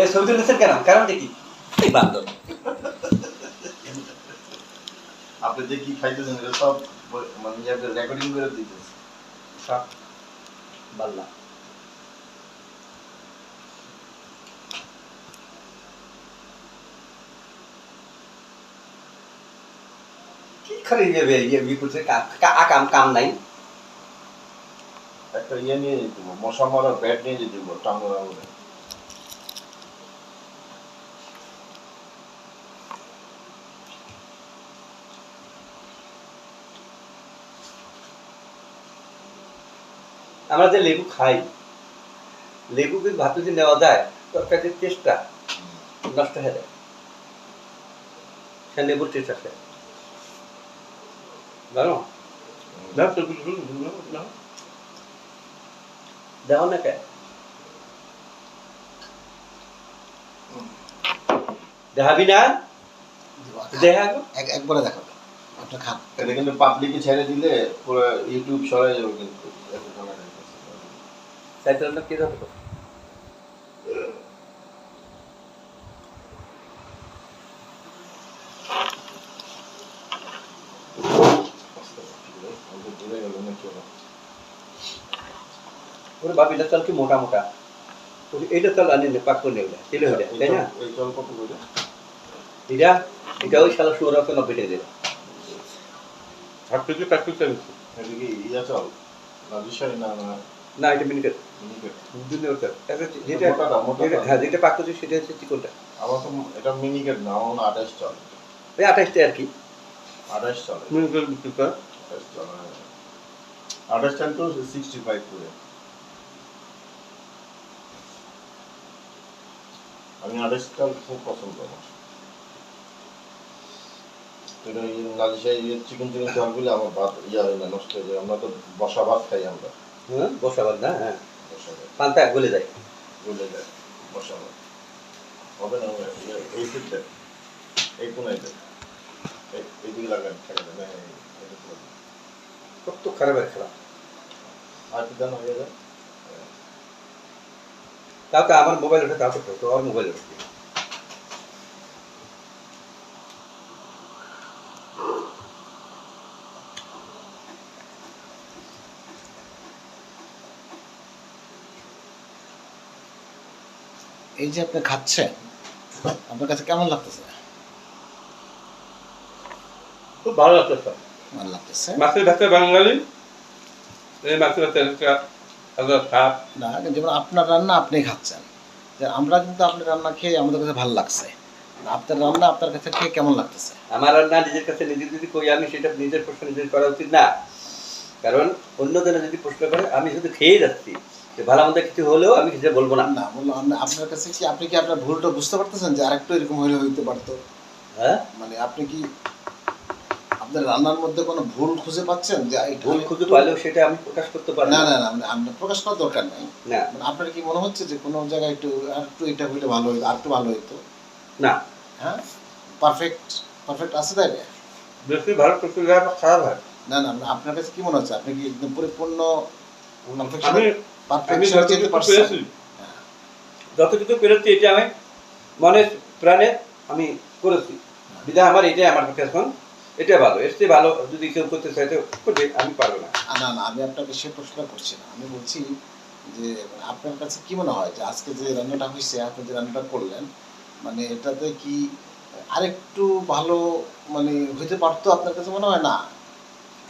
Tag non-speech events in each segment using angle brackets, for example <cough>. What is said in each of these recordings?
এই ছবি তুলেছেন কেন? কারণটা কি? বান্দর। আপনি যে কি খাইতেছেন এটা সব মানে ইয়াতে রেকর্ডিং করে দিতেছে সব বাল্লা। কি খালি যাবে ইয়ে বি করছে কাম কাম নাই। একটা ইয়ে নিয়ে যেতে মশা মারার ব্যাট নিয়ে যেতে হবে, আমরা যে লেবু খাই লেবু যদি ভাত যদি নেওয়া যায় তরকারির টেস্টটা নষ্ট হয়ে যায়। সে লেবুর টেস্ট জানো দাও দাও না। কে দেখাবি না? দেখা এক একবারে দেখাবে। খান এটা কিন্তু পাবলিকে ছেড়ে দিলে পুরো ইউটিউব সরাই যাবে কিন্তু। আমাদের দূরে গেল নাকি ওরা? বাপ এটা চাল কি মোটা মোটা এইটা চাল আনি নে পাক করে নেবে তেলে হয়ে যায় তাই না? এটা এটা ওই শালা শুয়ার আছে নব্বই টাকা দেবে হাট থেকে পাক করতে হবে এটা কি ইয়া চাল? রাজেশ্বরী না না না এটা মিনিকেট যেটা হ্যাঁ যেটা পাক করছে সেটা হচ্ছে চিকনটা। আমার তো এটা মিনিকেট না আমার আঠাশ চাল। ওই আঠাশটা আর কি। আঠাশ চাল। মিনিকেট বিক্রি কর আঠাশ চাল হ্যাঁ। আঠাশ চাল তো সিক্সটি ফাইভ করে। আমি আঠাশ চাল খুব পছন্দ আমার এটা চিকেন চিকেন চাল বলে আমার ভাত ইয়া হয় না নষ্ট হয়ে যায়। আমরা তো বসা ভাত খাই আমরা। হ্যাঁ না? হ্যাঁ। পান্তা গলে যায়। গলে যায়। বসা ভাত হবে না। ইয়ে- এই সিটটা এই কোনায় এই- এইদিকে লাগান খেলে না। কত আর কি হয়ে যায়। তাও তো আমার মোবাইল ওঠে তাও তো আর মোবাইল ওঠে এই যে আপনি খাচ্ছেন আপনার কাছে কেমন লাগতেছে? খুব ভালো লাগছে স্যার ভালো লাগতেছে? মাছের ভাতে বাঙালি এই মাছের ভাতে না যেমন আপনার রান্না আপনি খাচ্ছেন যে আমরা কিন্তু আপনার রান্না খেয়ে আমাদের কাছে ভালো লাগছে। আপনার রান্না আপনার কাছে খেয়ে কেমন লাগতেছে? আমার রান্না নিজের কাছে নিজে যদি কই আমি সেটা নিজের প্রশ্ন নিজের করা উচিত না। কারণ অন্য জনে যদি প্রশ্ন করে আমি শুধু খেয়ে যাচ্ছি। ভালো মন্দ কিছু হলেও আমি কিছু বলব না। না বললাম আপনার কাছে কি আপনি কি আপনার ভুলটা বুঝতে পারতেছেন যে আরেকটু এরকম হলে হইতে পারতো? হ্যাঁ? মানে আপনি কি আপনার রান্নার মধ্যে কোনো ভুল খুঁজে পাচ্ছেন যে ভুল খুঁজে পাইলেও সেটা আমি প্রকাশ করতে পারি না না। না না মানে প্রকাশ করার দরকার নাই। না। মানে আপনার কি মনে হচ্ছে যে কোনো জায়গায় একটু আর একটু এটা হইলে ভালো হইতো আর একটু ভালো হইতো? না। হ্যাঁ? পারফেক্ট পারফেক্ট আছে তাই না? বেশি ভালো খারাপ হয়। না না না, আপনার কাছে কি মনে হচ্ছে? আপনি কি একদম পরিপূর্ণ আমি পারফেকশন আমি যেতে পেরেছি যতটুকু পেরেছি এটা আমি মনে প্রাণে আমি করেছি। বিধায় আমার এটাই আমার কাছে এখন। এটা ভালো। এর চেয়ে ভালো যদি কেউ করতে চাই তো করবে আমি পারব না। না না আমি আপনাকে সে প্রশ্নটা করছি না। আমি বলছি যে মানে আপনার কাছে কি মনে হয় যে আজকে যে রান্নাটা হয়েছে আপনি যে রান্নাটা করলেন মানে এটাতে কি আরেকটু ভালো মানে হইতে পারতো আপনার কাছে মনে হয়? না।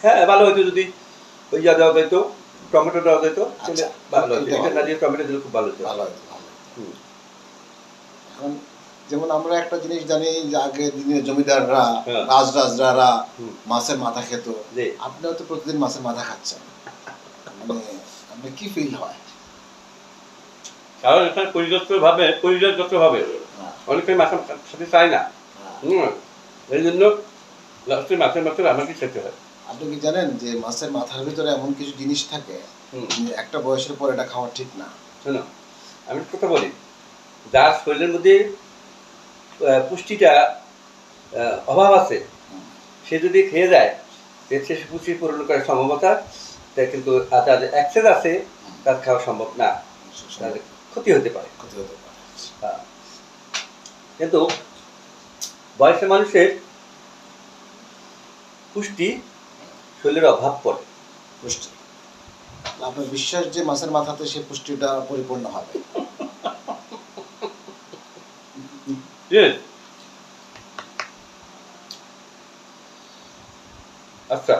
হ্যাঁ ভালো হতো যদি ওই যা দেওয়া যেত টমেটো দেওয়া যেত আচ্ছা, ভালো এটা না দিয়ে টমেটো দিলে খুব ভালো হতো। ভালো। এখন যেমন আমরা একটা জিনিস জানি যে আগে দিনে জমিদাররা হ্যাঁ। রাজরাজরা হুম। মাছের মাথা খেত। জি। আপনি হয়তো প্রতিদিন মাছের মাথা খাচ্ছেন। মানে কি ফিল হয়? কারণ এটা পরিগত ভাবে পরিচয়গত ভাবে। হ্যাঁ, অনেকে মাছের সাথে চায় না। হ্যাঁ। হুম। এই জন্য লাস্টে মাছের মাছের আমাকে খেতে হয়। আপনি কি জানেন যে মাছের মাথার ভিতরে এমন কিছু জিনিস থাকে একটা বয়সের পর এটা খাওয়া ঠিক না? শোনো আমি কথা বলি। যার শরীরের মধ্যে পুষ্টিটা অভাব আছে সে যদি খেয়ে যায় সে পুষ্টি পূরণ করার সম্ভবতা তা কিন্তু যাদের অ্যাক্সেস আছে তার খাওয়া সম্ভব না। তাদের ক্ষতি হতে পারে। ক্ষতি হতে পারে। হ্যাঁ। কিন্তু বয়সের মানুষের পুষ্টি শরীরের অভাব পড়ে। পুষ্টি। আপনার বিশ্বাস যে মাছের মাথাতে সেই পুষ্টিটা পরিপূর্ণ হবে. আচ্ছা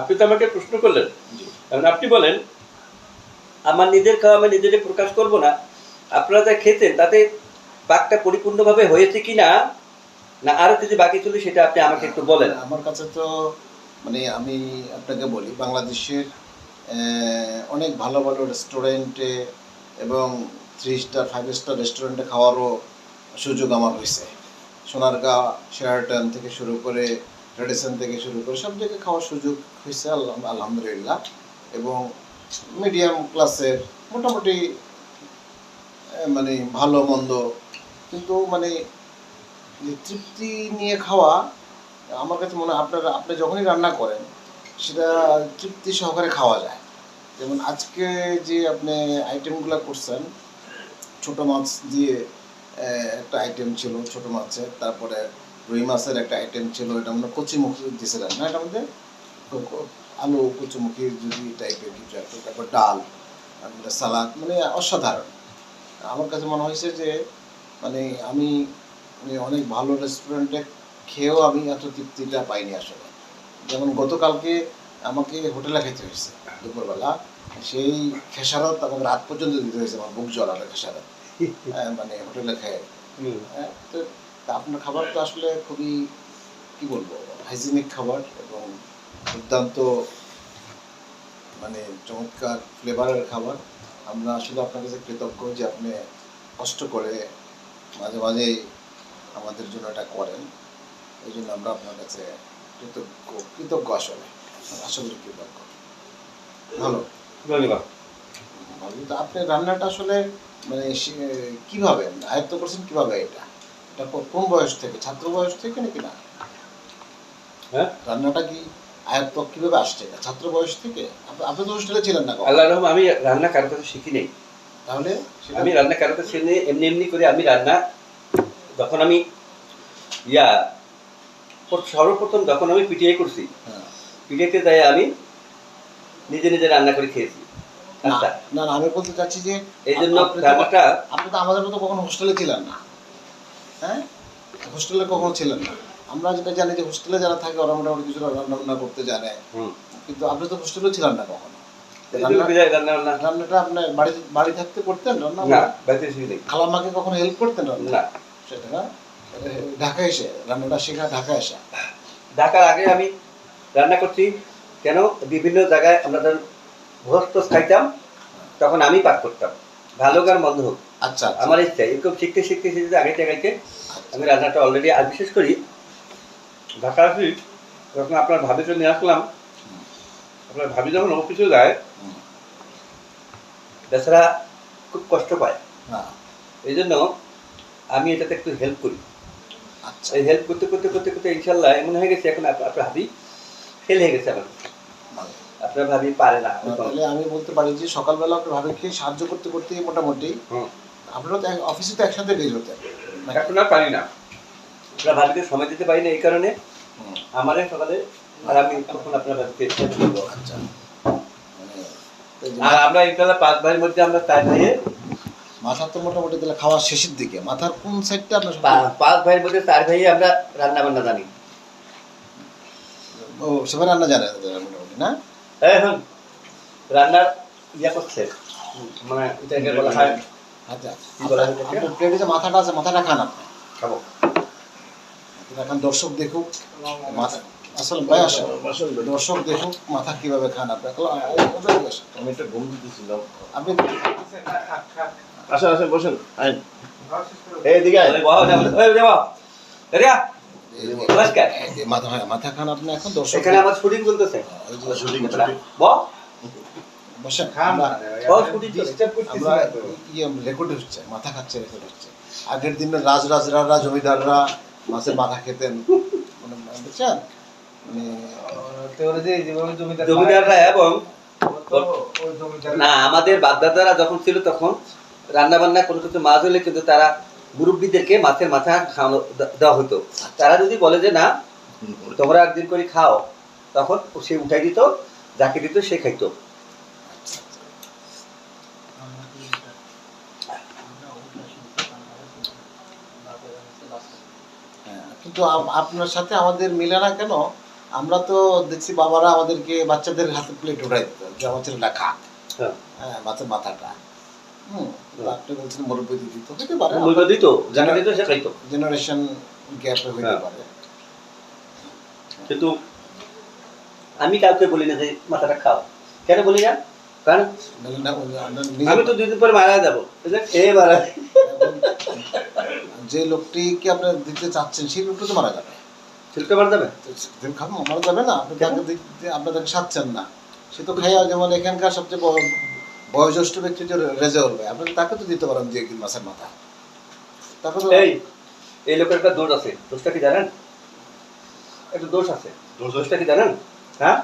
আপনি তো আমাকে প্রশ্ন করলেন। জি। এখন আপনি বলেন আমার নিজের খাওয়া আমি নিজেকে প্রকাশ করব না। আপনারা যা খেতেন তাতে পাকটা পরিপূর্ণভাবে হয়েছে কি না না আরও কিছু বাকি ছিল সেটা আপনি আমাকে একটু বলেন। আমার কাছে তো মানে আমি আপনাকে বলি, বাংলাদেশের অনেক ভালো ভালো রেস্টুরেন্টে এবং থ্রি স্টার ফাইভ স্টার রেস্টুরেন্টে খাওয়ারও সুযোগ আমার হয়েছে। সোনারগাঁ শেয়ারটন থেকে শুরু করে রেডিসন থেকে শুরু করে সব জায়গায় খাওয়ার সুযোগ হয়েছে আলহামদুলিল্লাহ। এবং মিডিয়াম ক্লাসের মোটামুটি মানে ভালো, মন্দ, কিন্তু মানে তৃপ্তি নিয়ে খাওয়া আমার কাছে মনে হয় আপনারা আপনি যখনই রান্না করেন, সেটা তৃপ্তি সহকারে খাওয়া যায়। যেমন আজকে যে আপনি আইটেমগুলো করছেন, ছোট মাছ দিয়ে একটা আইটেম ছিল, ছোট মাছের, তারপরে রুই মাছের একটা আইটেম ছিল, এটা মানে কচিমুখি দিয়েছিলেন না এটা ক- আলু কচুমুখি যদি টাইপের কিছু একটা, তারপর ডাল সালাদ মানে অসাধারণ। আমার কাছে মনে হয়েছে যে মানে আমি অনেক ভালো রেস্টুরেন্টে খেয়েও আমি এত তৃপ্তিটা পাইনি আসলে। যেমন গতকালকে আমাকে হোটেলে খেতে হয়েছে দুপুরবেলা সেই খেসারত আমাকে রাত পর্যন্ত দিতে হয়েছে আমার বুক জ্বলানো খেসারত। <laughs> হ্যাঁ, মানে হোটেলে খেয়ে। হ্যাঁ, তো আপনার খাবার তো আসলে খুবই কি বলব হাইজিনিক খাবার এবং দুর্দান্ত মানে চমৎকার ফ্লেভারের খাবার। আমরা আসলে আপনার কাছে কৃতজ্ঞ যে আপনি কষ্ট করে মাঝে মাঝেই আমাদের জন্য এটা করেন। এই জন্য আমরা আপনার কাছে কৃতজ্ঞ কৃতজ্ঞ আসলে। করি কৃতজ্ঞ। ভালো? ধন্যবাদ। আপনি রান্নাটা আসলে মানে কীভাবে আয়ত্ত করছেন কীভাবে এটা? এটা কোন বয়স থেকে? ছাত্র বয়স থেকে নাকি না? হ্যাঁ? রান্নাটা কি আয়ত্ত কীভাবে আসছে ছাত্র বয়স থেকে? আপনি তো হোস্টেলে ছিলেন না। আল্লাহ রহম আমি রান্না কারও কাছে শিখি নেই। তাহলে আমি রান্না কারও কাছে এমনি এমনি করে আমি রান্না যখন আমি ইয়া সর্বপ্রথম যখন আমি পিটিআই করছি হ্যাঁ। পিটিআইতে যাই আমি নিজে নিজে রান্না করে খেয়েছি। না না আমি বলতে চাচ্ছি যে এই জন্য আপনি তো- আপনি তো আমাদের মতো কখনো হোস্টেলে ছিলেন না। হ্যাঁ? হোস্টেলে কখনো ছিলেন না। আমরা যেটা জানি যে হোস্টেলে যারা থাকে ওরা মোটামুটি কিছু রান্না বান্না করতে জানে। কিন্তু আপনি তো হোস্টেলে ছিলেন না কখনো। রান্নাটা আপনি বাড়ি বাড়ি থাকতে করতেন রান্না খালাম্মাকে কখনো হেল্প করতেন রান্না না। সেটা না? ঢাকায় এসে রান্নাটা শেখা এসে ঢাকার আগে আমি রান্না করছি কেন? বিভিন্ন জায়গায় আমরা যখন ভোস্ত খাইতাম তখন আমি পাক করতাম। ভালো মন্দ হোক। আচ্ছা আচ্ছা। আমার ইচ্ছা এরকম শিখতে শিখতে শিখতে আগে আমি রান্নাটা অলরেডি আর বিশেষ করি ঢাকা আসি যখন আপনার ভাবিকে নিয়ে আসলাম আপনার ভাবি যখন অফিসে যায় বেচারা খুব কষ্ট পায়। হ্যাঁ, এই জন্য আমি এটাতে একটু হেল্প করি। এই হেল্প করতে করতে করতে করতে ইনশাল্লাহ এমন হয়ে গেছে এখন আপনার ভাবি ফেল হয়ে গেছে আমার আপনার ভাবি পারে না তাহলে আমি বলতে পারি যে সকালবেলা আপনি ভাবিকে সাহায্য করতে করতে মোটামুটি আপনারা তো অফিসে তো একসাথে বের নাকি? এখন আর পারি না। আপনার ভাবিকে সময় দিতে পারি না এই কারণে। আমারে সকালে আর আমি তখন আপনার ভাবিকে। আচ্ছা। আর আমরা ইনশাল্লাহ পাঁচ ভাইয়ের মধ্যে আমরা চার মাথার তো মোটামুটি তাহলে খাওয়ার শেষের দিকে। মাথার কোন সাইডটা আপনার পাঁচ ভাইয়ের মধ্যে চার ভাইয়ে আমরা রান্না বান্না জানি। ও সেবার রান্না জানে মোটামুটি না? এখন রান্নার ইয়া করছে। মানে এটাকে বলা হয়। আচ্ছা। কি বলা হয় প্লেটে যে মাথাটা আছে মাথাটা খান আপনি। খাব। মাথাটা খান দর্শক দেখুক মাথা আসলে ভাই আসলে দর্শক দেখুক মাথা কীভাবে খান আপনি একলা- এই- ওটাই বসেন। আমি একটা ঘুম দিতেছিলাম। আপনি আসেন আসেন বসেন। আইন। মাথা হ্যাঁ খান আপনি এখন দর্শক আমার শুটিং চলতেছে। শুটিং আমরা ইয়ে রেকর্ড হচ্ছে মাথা খাচ্ছে রেকর্ড আগের দিনে রাজ রাজরারা জমিদাররা মাছের মাথা খেতেন। মানে বুঝছেন? মানে জমিদাররা এবং না আমাদের বাপদাদারা যখন ছিল তখন রান্না বান্না কোনো কিছু মাছ হলে কিন্তু তারা মুরব্বীদেরকে মাছের মাথা খাওয়ানো দেওয়া হতো। তারা যদি বলে যে না তোমরা একদিন করে খাও তখন সে উঠাই দিত যাকে দিত সে খাইতো। হ্যাঁ, কিন্তু আপনার সাথে আমাদের মিলে না কেন? আমরা তো দেখছি বাবারা আমাদেরকে বাচ্চাদের হাতে প্লেট উঠাই দিত যে আমার ছেলেটা খা। হ্যাঁ। হ্যাঁ মাছের মাথাটা। হুম আপনি বলছেন মুরব্বী দিদি তো পারে মূল্য দিত যাকে দিত সে খাইতো। জেনারেশন গ্যাপে হইতে হ্যাঁ। পারে। কিন্তু আমি কাউকে বলি না যে মাথাটা খাও। কেন বলি না? কারণ আপনার আমি তো দুই দিন পরে মারা যাব। যে এ মারা যে লোকটিকে আপনি দিতে চাচ্ছেন সেই লোকটা তো মারা যাবে। ছেলেটা মারা যাবে? খাব মারা যাবে না। আপনি আপনি তাকে সাচ্ছেন না। সে তো খাইয়া যেমন এখানকার সবচেয়ে বড়- বয়োজ্যেষ্ঠ ব্যক্তি যে রেজাউল ভাই আপনি তাকে তো দিতে পারেন যে একদিন মাছের মাথা। তাকে তো এই এই লোকের একটা দোষ আছে। দোষটা কি জানেন? একটা দোষ আছে। দোষ দোষটা কি জানেন? হ্যাঁ?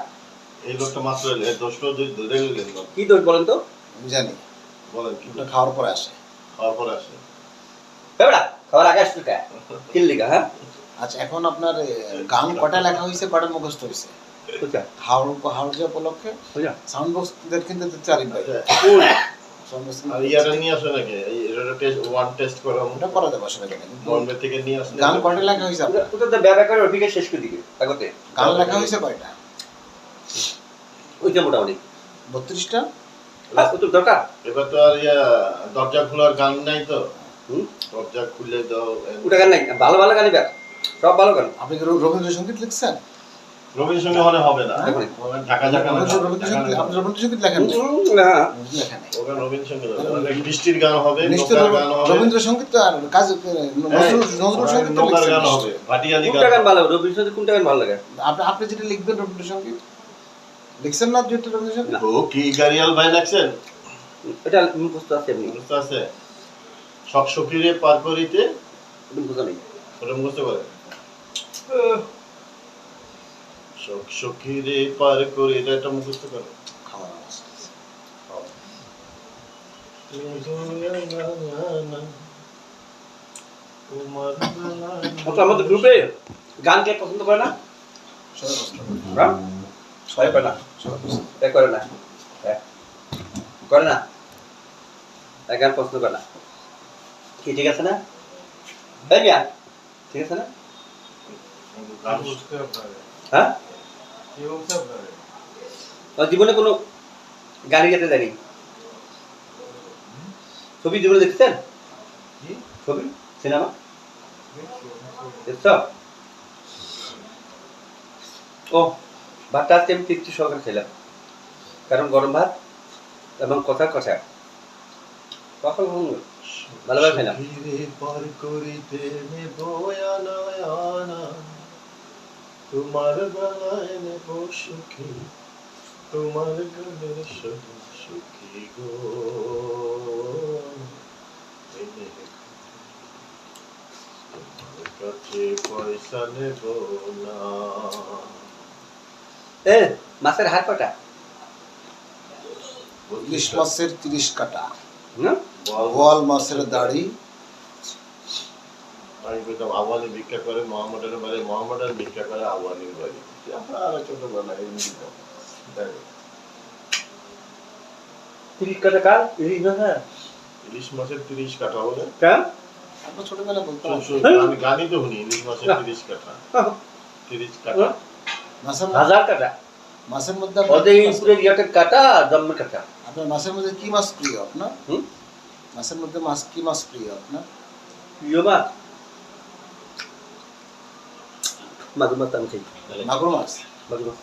এই লোকটা মাত্র যদি ধরে কি দোষ বলেন তো? আমি জানি। বলেন কি খাওয়ার পরে আসে। খাওয়ার পরে আসে। বেবড়া খাওয়ার আগে কে? কিল্লিগা হ্যাঁ? আচ্ছা এখন আপনার গান কটা লেখা হয়েছে কটা মুখস্থ হয়েছে বুঝছা হাওড় হাওড় উপলক্ষে? সাউন্ড কিন্তু ভাই গান লেখা হয়েছে গান লেখা কয়টা? ওইটা মোটামুটি। বত্রিশটা? দরকার। এবার তো আর ইয়া দরজা খোলার গান নাই তো। হুম? দরজা খুলে দাও ওটা গান নাই ভালো ভালো গানই ব্যাগ সব ভালো গান। আপনি কি রবীন্দ্রসঙ্গীত লিখছেন? রবীন্দ্র সঙ্গে হবে না। হ্যাঁ? ঢাকা ঢাকা না। রবীন্দ্র- রবীন্দ্রসঙ্গীত আপনি রবীন্দ্রসঙ্গীত লেখেন না? বৃষ্টির গান হবে রবীন্দ্রসঙ্গীত আর কাজ নজরুল সংগীত গান হবে ভাটিয়ালি কোনটা গান গান ভালো? রবীন্দ্রনাথ কোনটা গান ভালো লাগে? আপনি আপনি যেটা লিখবেন রবীন্দ্রসঙ্গীত লিখছেন না যেটা রবীন্দ্রসঙ্গীত? ও কি ভাই লাগছেন এটা মুখস্থ আছে মুখস্থ আছে। সব সকিরে পার করিতে মুখস্থ নেই। ওটা মুখস্থ করে। সব সকিরে পার করে এটা একটা মুখস্থ করে। আওয়াজ। আমাদের গ্রুপে গান কে পছন্দ করে না? সবাই পছন্দ করে। হ্যাঁ? করে না? সবাই করে না। এ, করে না? গান পছন্দ করে না। কি ঠিক আছে না? তাই ঠিক আছে না? হ্যাঁ? জীবনে কোনো গাড়ি যেতে জানি ছবি জীবনে দেখছেন? ছবি? সিনেমা? দেখছ? ও ভাতটা আজকে আমি তৃপ্তি সহকারে খেলাম। কারণ গরম ভাত এবং কথা। কথা কখন ভালোভাবে খেলাম সকিরে পার করিতে নেব আনা আনা তোমার বেলায় নেব সুখী তোমার গানের সঙ্গে সুখী গো। কাছে পয়সা নেব না। এ মাছের হাড় কটা? ইলিশ মাছের তিরিশ কাটা। হুম? বল বোয়াল মাছের দাড়ি আমি বলতাম আওয়ানি ভিক্ষা করে মোহাম্মদের বাড়ি মোহাম্মদের ভিক্ষা করে আওয়ানির বাড়ি আমরা আর ছোটবেলা এমনি দিতাম। তাই। তিরিশ কাটা কার তিরিশ না হ্যাঁ ইলিশ মাছের তিরিশ কাঠা বলে কেন আমরা ছোটবেলা বলতাম শোন, শোন, আমি গানই তো শুনি ইলিশ মাছের তিরিশ কাঠা তিরিশ কাঠা মাছের হাজার কাটা মাছের মধ্যে আপনার ওদের কি এই মাছ- উপরে ইয়াতে কাটা জন্মের কাটা আপনার মাছের মধ্যে কি মাছ প্রিয় আপনার হুম? মাছের মধ্যে মাছ কি মাছ প্রিয় আপনার প্রিয় মাছ মাগুর মাছ আমি খাই। মাগুর মাছ মাগুর মাছ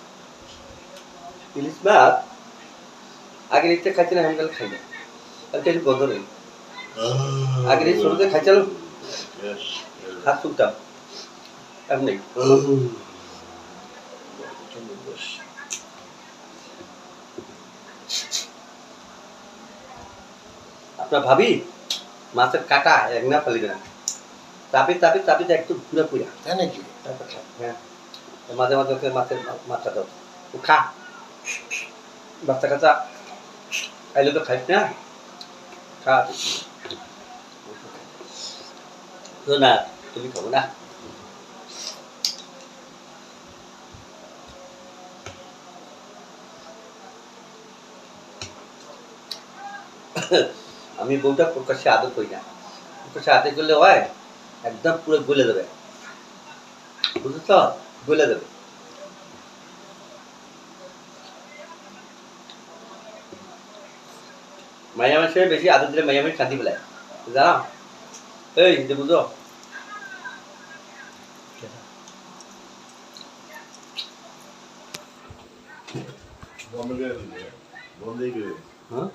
ইলিশ মাছ আগে ইলিশটা খাইছি না খাই না। একটু গন্ধ নেই। আগে এই ছোটতে Yes, হাত তুলতাম এখন নেই। আপনার ভাবি? মাছের কাটা এক না ফালি না। চাপি চাপি চাপি একটু পুরা পুরা তাই নাকি তারপর খা, হ্যাঁ মাঝে মাঝে ওকে মাছের মা- মাছটা দাও ও খা বাচ্চা কাচ্চা খাইলে তো খাইস না খা তো না তুমি খাব না আমি বউটা প্রকাশ্যে আদর করি না প্রকাশ্যে আদর করলে হয় একদম পুরো গলে দেবে। বুঝছ? তো গলে দেবে। মাইয়া মানুষের বেশি আদর দিলে মাইয়া মানুষ শান্তি পেলায় জানো? এই যে বুঝো? বন্ধ করে বন্ধই করে হ্যাঁ?